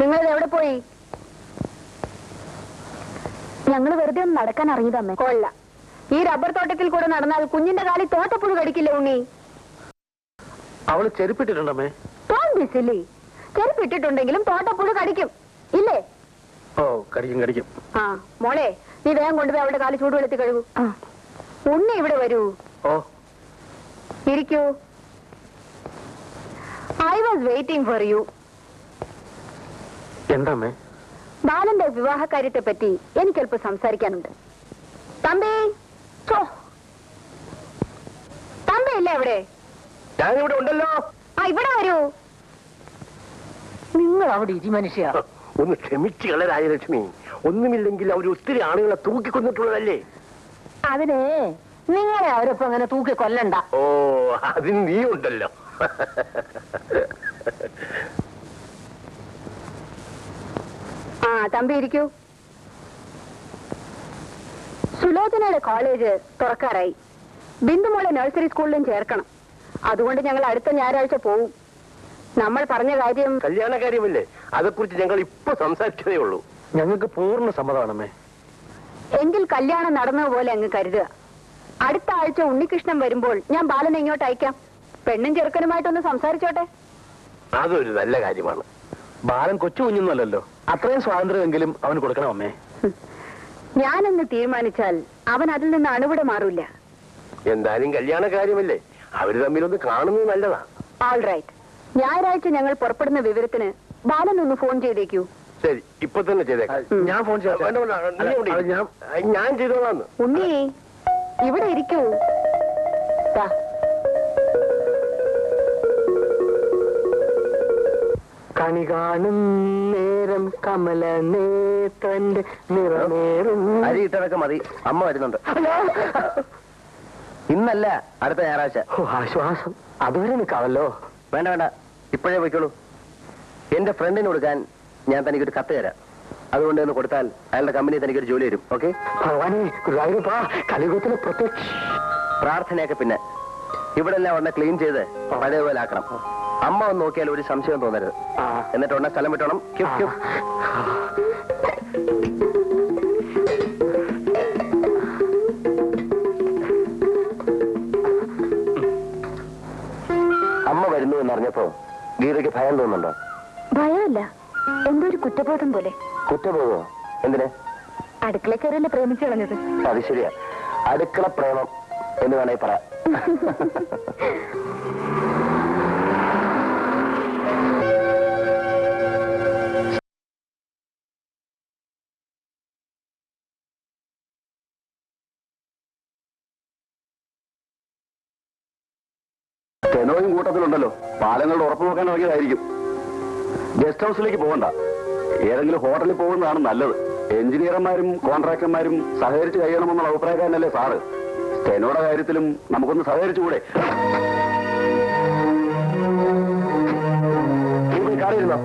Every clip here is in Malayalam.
നിങ്ങൾ എവിടെ പോയി? ഞങ്ങൾ വെറുതെ ഒന്ന് നടക്കാൻ അറിഞ്ഞതമ്മേ കൊള്ള. ഈ റബ്ബർ തോട്ടത്തിൽ കൂടെ നടന്നാൽ കുഞ്ഞിന്റെ കാലിൽ തോട്ടപ്പുഴ കടിക്കില്ല ഉണ്ണി? അവൾ ചെരുപ്പിട്ടിട്ടുണ്ടമ്മേ. ചെരുപ്പിട്ടിട്ടുണ്ടെങ്കിലും തോട്ടപ്പുഴ കടിക്കും. ഇല്ലേ? ഓ കടിക്കും കടിക്കും. ആ മോളെ നീ വേഗം കൊണ്ടുപോയി അവളുടെ കാൽ ചൂടുവെള്ളത്തിൽ കഴുകൂ. ഉണ്ണി ഇവിടെ വരൂ. ഓ. ഇരിക്കൂ. I was waiting for you എന്താമ്മേ? ബാലന്റെ വിവാഹ കാര്യത്തെ പറ്റി എനിക്കല്പം സംസാരിക്കാനുണ്ട്. തമ്പി തമ്പി ഇല്ല എവിടെ ഞാൻ ഇവിടെ ഉണ്ടല്ലോ. ആ ഇവിടെ വരൂ. നിങ്ങൾ അവിടെ ഇരി മനുഷ്യ. ഒന്ന് ക്ഷമിച്ചു കള രാജലക്ഷ്മി ഒന്നുമില്ലെങ്കിൽ അവർ ഒത്തിരി ആളുകളെ തൂക്കിക്കൊന്നിട്ടുള്ളതല്ലേ? അതിനെ നിങ്ങളെ അവരൊപ്പം അങ്ങനെ തൂക്കി കൊല്ലണ്ട ഓ അതിന് നീ ഉണ്ടല്ലോ ആ തമ്പി ഇരിക്കൂ സുലോചനയുടെ കോളേജ് തുറക്കാറായി. ബിന്ദുമോളെ നഴ്സറി സ്കൂളിലും ചേർക്കണം. അതുകൊണ്ട് ഞങ്ങൾ അടുത്ത ഞായറാഴ്ച പോവും. നമ്മൾ പറഞ്ഞ കാര്യം കല്യാണ കാര്യമല്ലേ അതേക്കുറിച്ച് ഞങ്ങൾ ഇപ്പൊ സംസാരിച്ചതേ ഉള്ളൂ. ഞങ്ങൾക്ക് പൂർണ സമ്മതമാണമ്മേ. എങ്കിൽ കല്യാണം നടന്നതുപോലെ അങ്ങ് കരുതുക. അടുത്ത ആഴ്ച ഉണ്ണികൃഷ്ണൻ വരുമ്പോൾ ഞാൻ ബാലനെ എങ്ങോട്ട് അയക്കാം. പെണ്ണും ചെറുക്കനുമായിട്ടൊന്ന് സംസാരിച്ചോട്ടെ. അതൊരു നല്ല കാര്യമാണ്. ബാലൻ കൊച്ചു കുഞ്ഞൊന്നുമല്ലല്ലോ. അത്രയും സ്വാതന്ത്ര്യമെങ്കിലും അവന് കൊടുക്കണം അമ്മേ. ഞാനെന്ന് തീരുമാനിച്ചാൽ അവൻ അതിൽ നിന്ന് അണുവിടെ മാറില്ല എന്തായാലും കല്യാണ കാര്യമല്ലേ? അവർ തമ്മിലൊന്ന് കാണുന്നത് നല്ലതാ. ഓൾ റൈറ്റ് ഞായറാഴ്ച ഞങ്ങൾ പുറപ്പെടുന്ന വിവരത്തിന് ബാലൻ ഒന്ന് ഫോൺ ചെയ്തേക്കൂ. ശരി ഇപ്പൊ തന്നെ ചെയ്തേക്കാം. ഞാൻ ഫോൺ ഞാൻ ഞാൻ ചെയ്തോളാന്ന്. ഉണ്ണി ഇവിടെ ഇരിക്കൂ. കണി കാണും നേരം കമല നേത്രന്റെ നിറമേറും. അരി ഇട്ടതൊക്കെ മതി. അമ്മ വരുന്നുണ്ട്. ഇന്നല്ല അടുത്ത ഞായറാഴ്ച. ഓ, ആശ്വാസം. അതുവരെ നിൽക്കാമല്ലോ. വേണ്ട വേണ്ട. ഇപ്പോഴേ പോയിക്കോളൂ. എന്റെ ഫ്രണ്ടിന് കൊടുക്കാൻ ഞാൻ തനിക്കൊരു കത്ത് തരാം. അതുകൊണ്ട് ഒന്ന് കൊടുത്താൽ അയാളുടെ കമ്പനി തനിക്കൊരു ജോലി വരും ഓക്കെ? ഭഗവാനെ ഗുരുവായൂരപ്പാ കലിയുഗത്തിലെ പ്രത്യക്ഷ പ്രാർത്ഥനയൊക്കെ പിന്നെ. ഇവിടെ എല്ലാം ഉടനെ ക്ലീൻ ചെയ്ത് പഴയപോലെ ആക്കണം. അമ്മ ഒന്ന് നോക്കിയാൽ ഒരു സംശയം തോന്നരുത്. ആ. എന്നിട്ട് ഉടനെ സ്ഥലം വിട്ടോണം. ക്യുപ് ക്യുപ്. അമ്മ വരുന്നു എന്നറിഞ്ഞപ്പോ ഗീതയ്ക്ക് ഭയം തോന്നുന്നുണ്ടോ? ഭയമല്ല. എന്തോ ഒരു കുറ്റബോധം പോലെ. കുറ്റബോധമോ എന്തിനെ? അടുക്കള കയറിയല്ലേ പ്രേമിച്ചു കളഞ്ഞത്. അത് ശരിയാ. അടുക്കള പ്രേമം എന്ന് വേണമെങ്കിൽ പറയാം. ഉറപ്പ് നോക്കാൻ ഇറങ്ങിയതായിരിക്കും ഗസ്റ്റ് ഹൗസിലേക്ക് പോകണ്ട. ഏതെങ്കിലും ഹോട്ടലിൽ പോകുന്നതാണ് നല്ലത്. എഞ്ചിനീയർമാരും കോൺട്രാക്ടർമാരും സഹകരിച്ച് കഴിയണമെന്നുള്ള അഭിപ്രായക്കാരനല്ലേ സാറ്? സ്റ്റെനോയുടെ കാര്യത്തിലും നമുക്കൊന്ന് സഹകരിച്ചുകൂടെ? കാറിയിരുന്നോ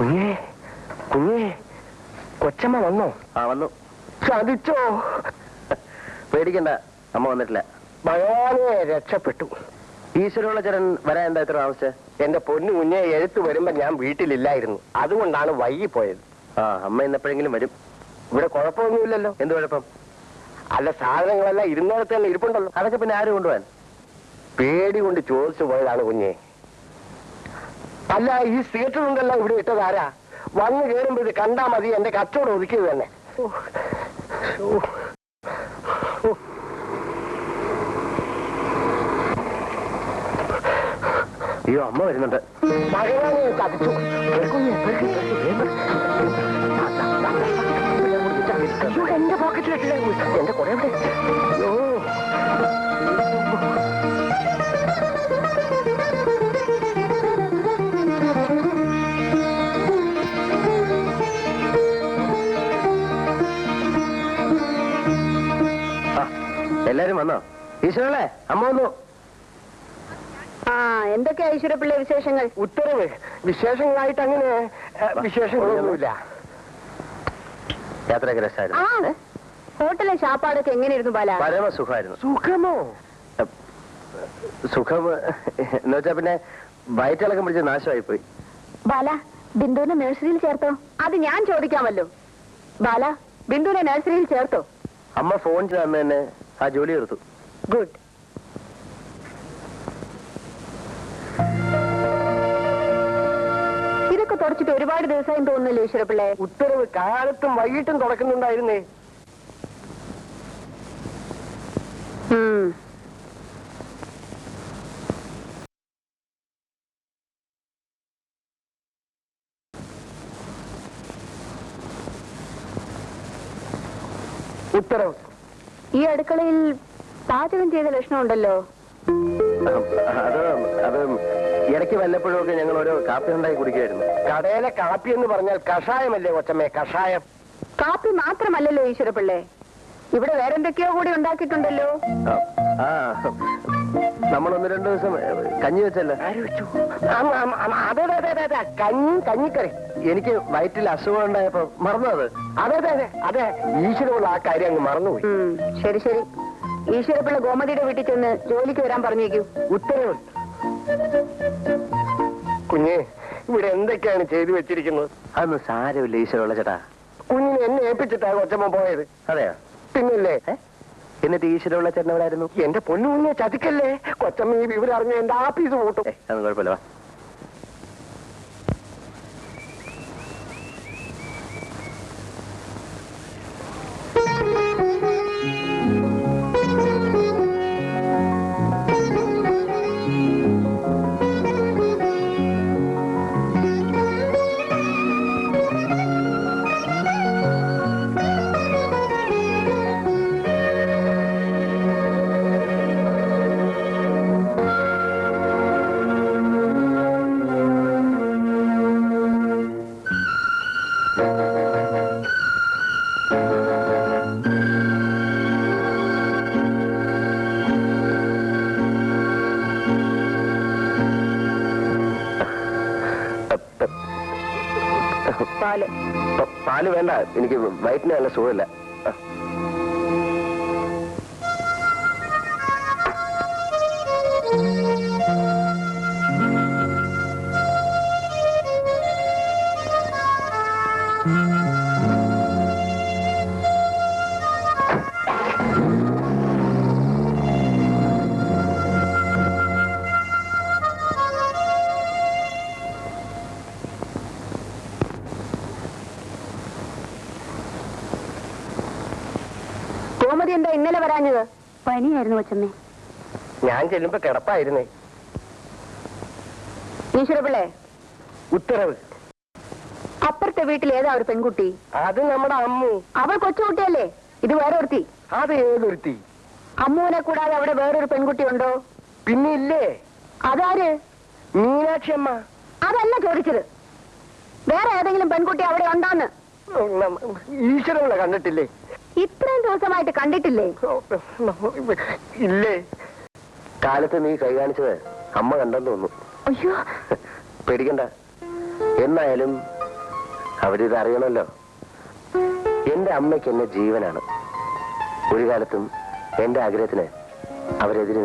കുഞ്ഞേ കുഞ്ഞേ കൊച്ചമ്മ വന്നോ? ആ വന്നു. ചതിച്ചോ? പേടിക്കണ്ട അമ്മ വന്നിട്ടില്ല. ഭയാനെ രക്ഷപ്പെട്ടു. ഈശ്വരമുള്ള ചരൻ വരാൻ എന്താ ഇത്ര ആവശ്യം എന്റെ പൊന്നു കുഞ്ഞെ എഴുത്ത് വരുമ്പോ ഞാൻ വീട്ടിലില്ലായിരുന്നു. അതുകൊണ്ടാണ് വൈകി പോയത്. ആ അമ്മ ഇന്നെപ്പോഴെങ്കിലും വരും. ഇവിടെ കുഴപ്പമൊന്നുമില്ലല്ലോ. എന്ത് കുഴപ്പം? അല്ല സാധനങ്ങളെല്ലാം ഇരുന്നോളത്തെ ഇരിപ്പുണ്ടല്ലോ. അതൊക്കെ പിന്നെ ആരും കൊണ്ടുപോകാൻ? പേടി കൊണ്ട് ചോദിച്ചു പോയതാണ് കുഞ്ഞെ. അല്ല ഈ സീറ്റ് സീറ്റുണ്ടല്ലോ ഇവിടെ ഇട്ടത് ആരാ? വന്ന് കയറുമ്പോ ഇത് കണ്ടാ മതി എന്റെ കച്ചവടം ഒതുക്കിയത് തന്നെ. അയ്യോ അമ്മ വരുന്നുണ്ട്. വേഗം. അയ്യോ, എന്റെ പോക്കറ്റിലിട്ടില്ലേ എന്റെ കുറെ ഈശ്വരല്ലേ അമ്മ വന്നു. ആ ഐശ്വര്യ ഈശ്വരപ്പിള്ളി വിശേഷങ്ങൾ? ഉത്തരവ്. വിശേഷങ്ങളായിട്ട് അങ്ങനെ വിശേഷങ്ങളൊന്നുമില്ല. യാത്രയൊക്കെ രസമായിരുന്നു ഹോട്ടലിലെ ശാപ്പാടൊക്കെ എങ്ങനെയായിരുന്നു ബാല? പരമസുഖമായിരുന്നു സുഖമോ? സുഖം എന്ന് വെച്ചാ പിന്നെ വയറ്റിളക്കം പിടിച്ച് നാശമായി പോയി ബാല ബിന്ദുവിനെ നഴ്സറിയിൽ ചേർത്തോ? അത് ഞാൻ ചോദിക്കാമല്ലോ. ബാല ബിന്ദുവിനെ നഴ്സറിയിൽ ചേർത്തോ? അമ്മ ഫോൺ ചെയ്ത് അന്ന് തന്നെ ആ ജോലി തീർത്തു ഗുഡ് ഇതൊക്കെ തുടച്ചിട്ട് ഒരുപാട് ദിവസമായി തോന്നുന്നല്ലോ ഈശ്വരപ്പിള്ളെ ഉത്തരവ് കാലത്തും വൈകിട്ടും തുടക്കുന്നുണ്ടായിരുന്നേ. ഉത്തരവ്. ഈ അടുക്കളയിൽ പാചകം ചെയ്ത ലക്ഷണമുണ്ടല്ലോ. അത് അത് ഇടയ്ക്ക് വല്ലപ്പോഴും ഒക്കെ ഞങ്ങൾ ഓരോ കാപ്പി ഉണ്ടായി കുടിക്കുമായിരുന്നു. കടയിലെ കാപ്പി എന്ന് പറഞ്ഞാൽ കഷായമല്ലേ കൊച്ചമ്മേ കഷായം. കാപ്പി മാത്രമല്ലല്ലോ ഈശ്വരപ്പിള്ളേ ഇവിടെ വേറെന്തൊക്കെയോ കൂടി ഉണ്ടാക്കിയിട്ടുണ്ടല്ലോ. ആ നമ്മൾ ഒന്ന് രണ്ടു ദിവസം കഞ്ഞി വെച്ചല്ലേ? അതെ അതെ അതെ അതെ കഞ്ഞി കഞ്ഞിക്കറി. എനിക്ക് വയറ്റിൽ അസുഖം ഉണ്ടായപ്പോ മറന്നു അത്. അതെ അതെ അതെ അതെ. ഈശ്വരമുള്ള ആ കാര്യം അങ്ങ് മറന്നുപോയി. ശരി ശരി. ഈശ്വരപ്പിള്ള ഗോമതിയുടെ വീട്ടിൽ ചെന്ന് ജോലിക്ക് വരാൻ പറഞ്ഞേക്കൂ. ഉത്തരവ്. കുഞ്ഞെ ഇവിടെ എന്തൊക്കെയാണ് ചെയ്തു വെച്ചിരിക്കുന്നത്? അതൊന്നും സാരമില്ല ഈശ്വരമുള്ള ചേട്ടാ. കുഞ്ഞിനെ എന്നെ ഏൽപ്പിച്ചിട്ടാ കൊച്ചമ്മ പോയത്. അതെയോ? പിന്നില്ലേ? എന്നിട്ട് ഈശ്വരമുള്ള ചേട്ടൻ എവിടെ ആയിരുന്നു എന്റെ പൊന്നു കുഞ്ഞെ ചതിക്കല്ലേ? കൊച്ചമ്മ ഈ വിവരം അറിഞ്ഞ എന്റെ ആഫീസ് കൂട്ടും അതൊന്നും കുഴപ്പമില്ല പാൽ. പാൽ വേണ്ട. എനിക്ക് വയറ്റിന് നല്ല സുഖമില്ല. ആ. ഗോമതി എന്താ ഇന്നലെ വരാഞ്ഞത്? പനിയായിരുന്നു കൊച്ചമ്മേ. ഞാൻ ചെല്ലുമ്പോ കിടപ്പായിരുന്നേ. ഈശ്വരപിള്ളേ. ഉത്തരവ്. അപ്പുറത്തെ വീട്ടിൽ ഏതാ ഒരു പെൺകുട്ടി? അത് നമ്മുടെ അമ്മു. അവൾ കൊച്ചുകുട്ടിയല്ലേ ഇത് വേറെ ഒരുത്തി. അത് ഏതൊരുത്തി? അമ്മുവിനെ കൂടാതെ അവിടെ വേറൊരു പെൺകുട്ടി ഉണ്ടോ? പിന്നെ ഇല്ലേ? അതാര്? മീനാക്ഷി അമ്മ. അതല്ല ചോദിച്ചത്. വേറെ ഏതെങ്കിലും പെൺകുട്ടി അവിടെ ഉണ്ടോന്ന്? ഈശ്വരങ്ങളെ കണ്ടിട്ടില്ലേ? ഇത്രയും ദിവസമായിട്ട് കണ്ടിട്ടില്ലേ? ഇല്ലേ? കാലത്ത് നീ കൈ കാണിച്ചത് അമ്മ കണ്ടെന്ന് തോന്നുന്നു. അയ്യോ. പേടിക്കണ്ട. എന്നായാലും അവരിത് അറിയണമല്ലോ. എന്റെ അമ്മയ്ക്ക് എന്നെ ജീവനാണ്. ഒരു കാലത്തും എന്റെ ആഗ്രഹത്തിന് അവരെതിരെ